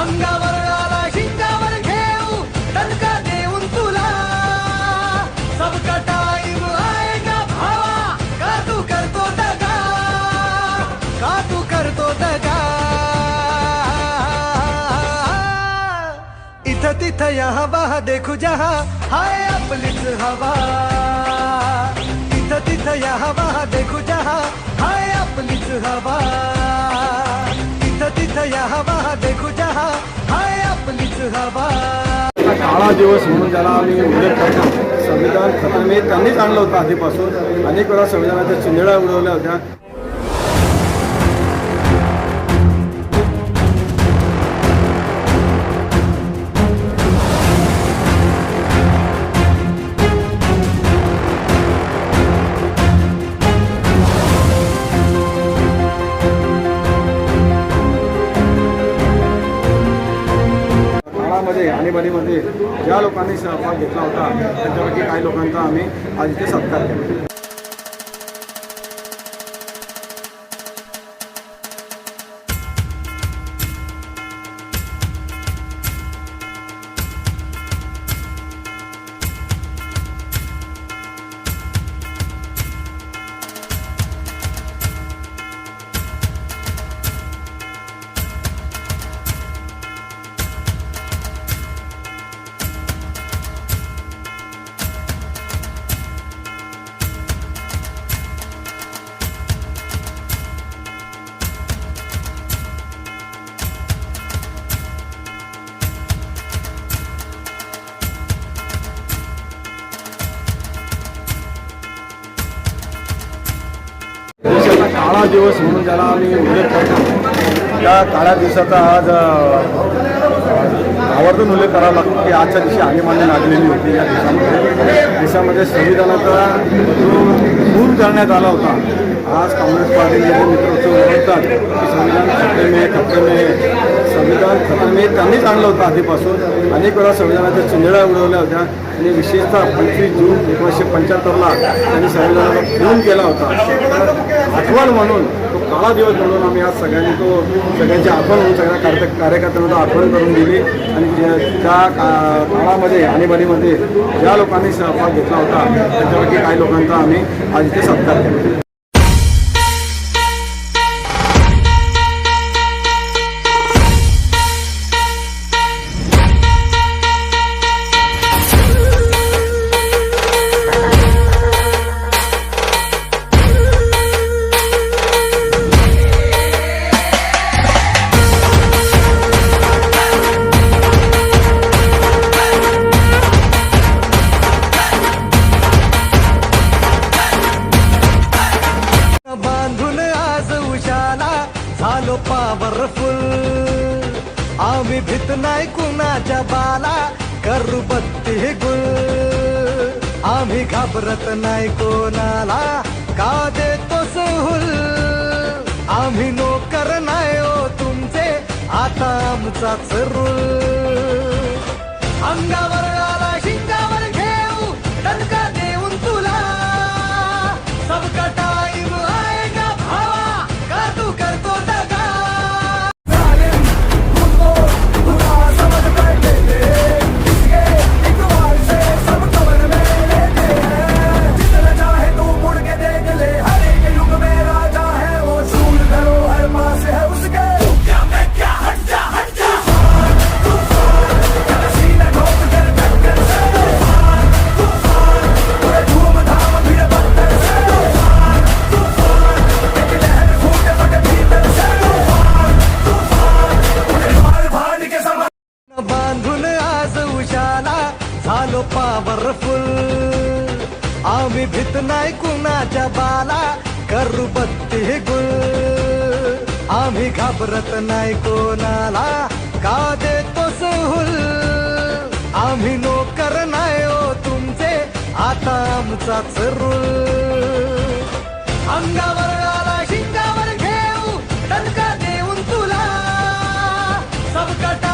अंगावर आला शिंगावर घेऊ दणका देऊन तुला सबका टाईम आहे का भावा का तू करतो दगा का तू करतो दगा इथं तिथं या हवा देखू जहा हाय आपलीच हवा इथं तिथं या हवा देखू जहा हाय आपलीच हवा तिथं या हवा देखू जहा हाय आपलीच हवा काळा दिवस म्हणून ज्याला आम्ही उल्लेख करतो. संविधान खतमे त्यांनीच आणलं होतं आधीपासून. अनेक वेळा संविधानाच्या चिंधळ्या उडवल्या होत्या. सर्वांनी सहभाग घेतला होता. त्यांच्यापैकी काही लोकांचा आम्ही आज इथे सत्कार केला. दिवस म्हणून ज्याला आम्ही उल्लेख करतो. त्या काळ्या दिवसाचा आज आवर्जून उल्लेख करावा लागतो की आजच्या दिवशी आणीबाणी लागलेली होती या देशामध्ये देशामध्ये संविधानाचा जो खून करण्यात आला होता आज काँग्रेस पार्टीचे जे मित्र उत्सव म्हणतात की संविधान खतरे में खतरे में संविधान खतरे त्यांनीच आणलं होतं आधीपासून. अनेक वेळा संविधानाच्या चिंधळ्या उडवल्या होत्या. आणि विशेषतः पंचवीस जून एकोणीसशे पंच्याहत्तरला त्यांनी संविधानाला फोन केला होता. आठवण म्हणून तो काळा दिवस म्हणून आम्ही आज सगळ्यांनी तो सगळ्यांची आठवण म्हणून सगळ्या कार्य कार्यकर्त्यांना आठवण करून दिली. आणि ज्या त्या का- काळामध्ये आणीबाणीमध्ये ज्या लोकांनी सहभाग घेतला होता त्याच्यापैकी काही लोकांचा आम्ही आज इथे सत्कार केला. झालो आम्ही भीत नाही कुणाच्या बाला करू बत्ती गुल. आम्ही घाबरत नाही कोणाला का देतो सहूल? आम्ही नोकर नाही हो तुमचे आता आमचाच रूल अंगावर मी भीत नाही कुणाच्या बाला करू बत्ती गुल. आम्ही घाबरत नाही कोणाला का देतो हुल आम्ही नोकर नाही हो तुमचे आता आमचाच रुल. अंगावर आला शिंगावर घेऊ दणका देऊन तुला. सबकटा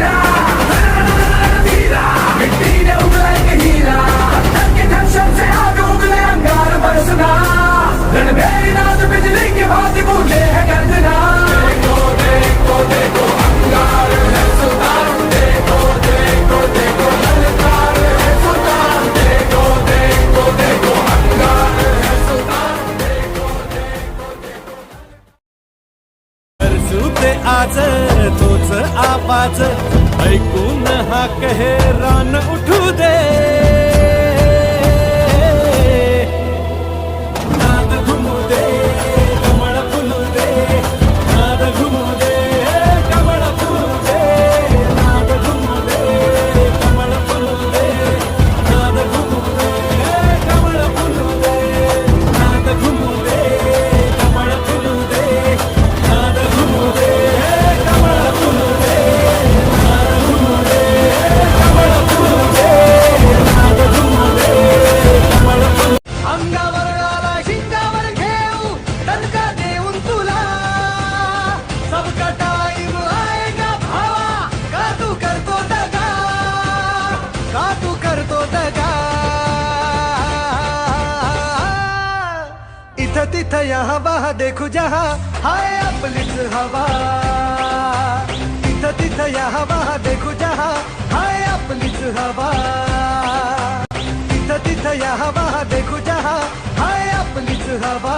Mentira, la vida, mentira, una ऐकून हा कहे रान उठ इथं तिथं या हवा देखू जहा। हाय आपलीच हवा। इथं तिथं या हवा देखू जहा। हाय आपलीच हवा। इथं तिथं या हवा देखू जहा। हाय आपलीच हवा।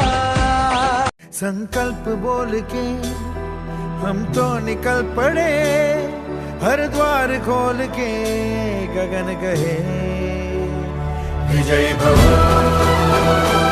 संकल्प बोल के हम तो निकल पड़े। हर द्वार खोल के गगन गहे। विजय भव।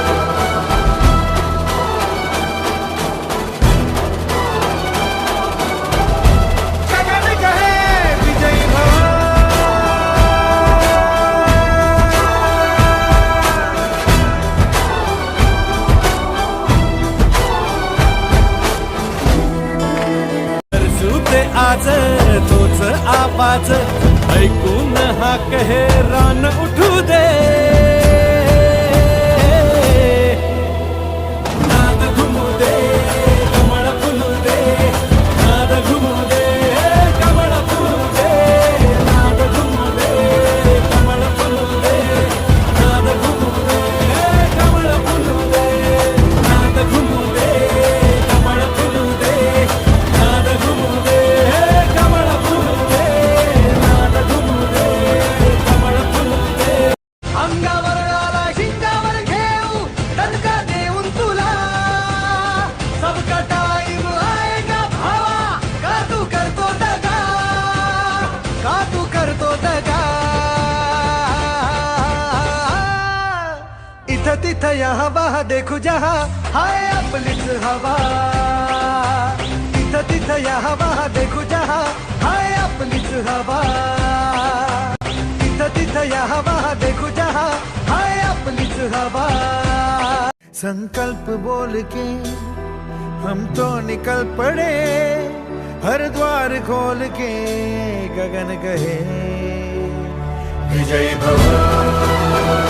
इथं तिथं या हवा देखू जहा। हाय आपलीच हवा। इथं तिथं या हवा देखू जहा। हाय आपलीच हवा। इथं तिथं या हवा देखू जहा। हाय आपलीच हवा। संकल्प बोल के हम तो निकल पड़े। हर द्वार खोल के गगन कहे। विजय भव।